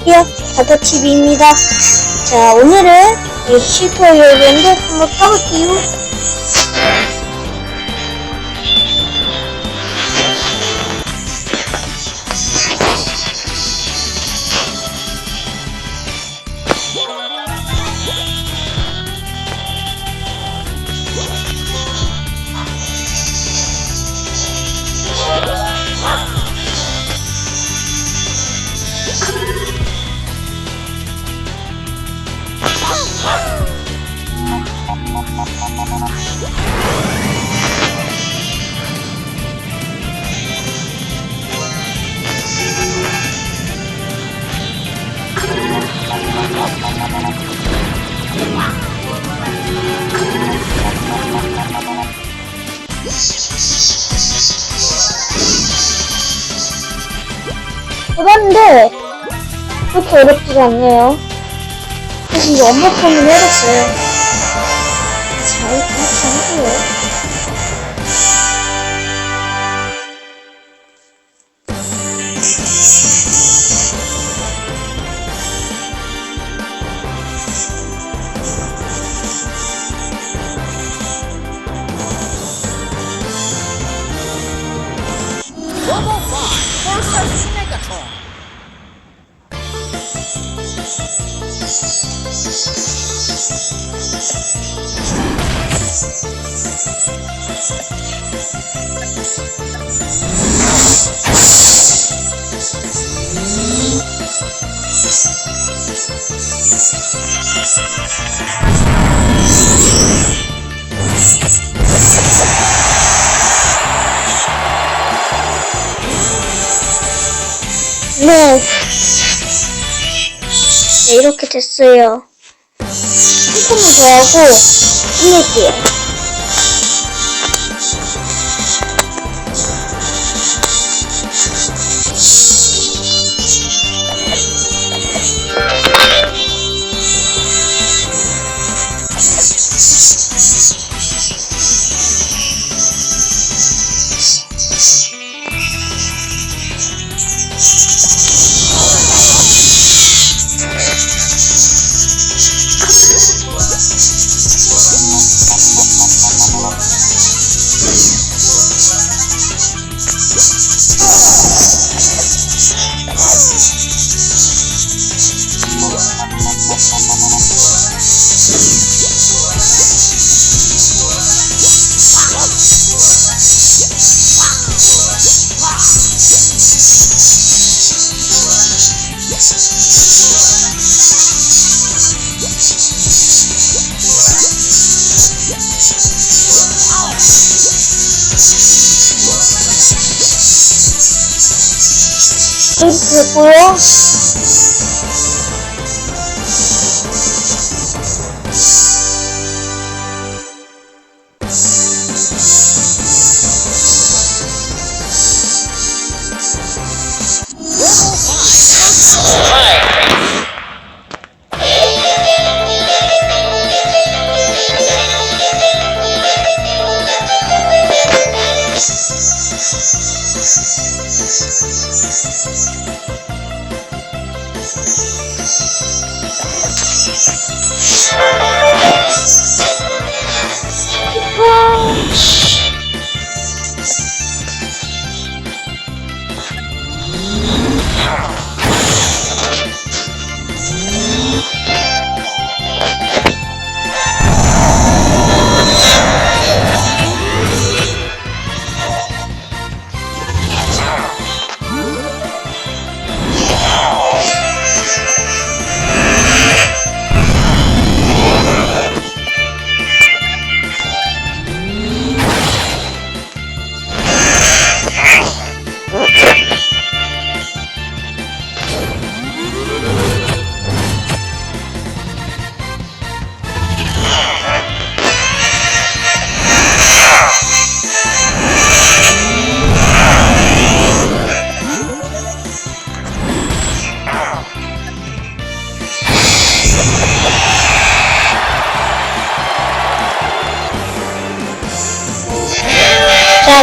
안녕하세요. 다다TV입니다. 자, 오늘은 이 슈퍼히어로랜드 한번 떠볼게 해봤는데, 그렇게 어렵지가 않네요. 사실 이거 엄마 폰으로 해봤어요. 잘, 그렇게 하고요. Robo 5 versus Megatron. 네. 네, 이렇게 됐어요. 조금만 더 하고, 끝낼게요. Is it? Thank you.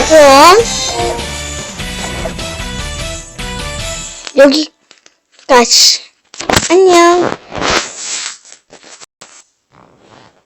그럼 여기까지 안녕.